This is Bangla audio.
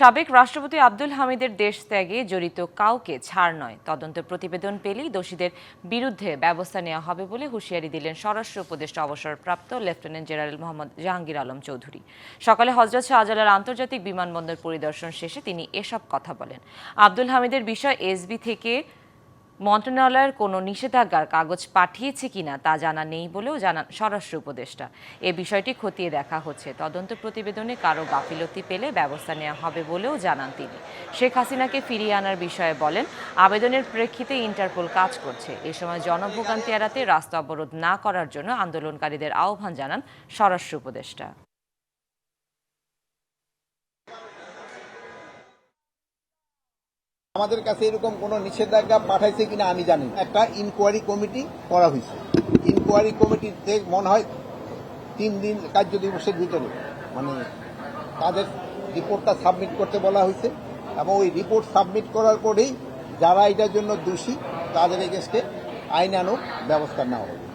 সাবেক রাষ্ট্রপতি আব্দুল হামিদের দেশ ত্যাগে জড়িত কাউকে ছাড় নয়। তদন্ত প্রতিবেদন পেলেই দোষীদের বিরুদ্ধে ব্যবস্থা নেওয়া হবে বলে হুঁশিয়ারি দিলেন স্বরাষ্ট্র উপদেষ্টা অবসরপ্রাপ্ত লেফটেন্যান্ট জেনারেল মোহাম্মদ জাহাঙ্গীর আলম চৌধুরী। সকালে হজরত শাহজালাল আন্তর্জাতিক বিমানবন্দর পরিদর্শন শেষে তিনি এসব কথা বলেন। আব্দুল হামিদের বিষয় এসবি থেকে মন্ত্রণালয়ের কোনো নিষেধাজ্ঞার কাগজ পাঠিয়েছে কিনা তা জানা নেই বলেও জানান স্বরাষ্ট্র উপদেষ্টা। এ বিষয়টি খতিয়ে দেখা হচ্ছে। তদন্ত প্রতিবেদনে কারও গাফিলতি পেলে ব্যবস্থা নেওয়া হবে বলেও জানান তিনি। শেখ হাসিনাকে ফিরিয়ে আনার বিষয়ে বলেন, আবেদনের প্রেক্ষিতে ইন্টারপোল কাজ করছে। এ সময় জনভোগান্তি এড়াতে রাস্তা অবরোধ না করার জন্য আন্দোলনকারীদের আহ্বান জানান স্বরাষ্ট্র উপদেষ্টা। আমাদের কাছে এরকম কোনো নিষেধাজ্ঞা পাঠাইছে কিনা আমি জানি। একটা ইনকোয়ারি কমিটি করা হয়েছে ইনকোয়ারি কমিটিতে মনে হয় তিন দিন কার্য দিবসের ভিতরে মানে তাদের রিপোর্টটা সাবমিট করতে বলা হয়েছে এবং ওই রিপোর্ট সাবমিট করার পরেই যারা এটার জন্য দোষী, তাদের এগেনস্টে আইনানুগ ব্যবস্থা নেওয়া হবে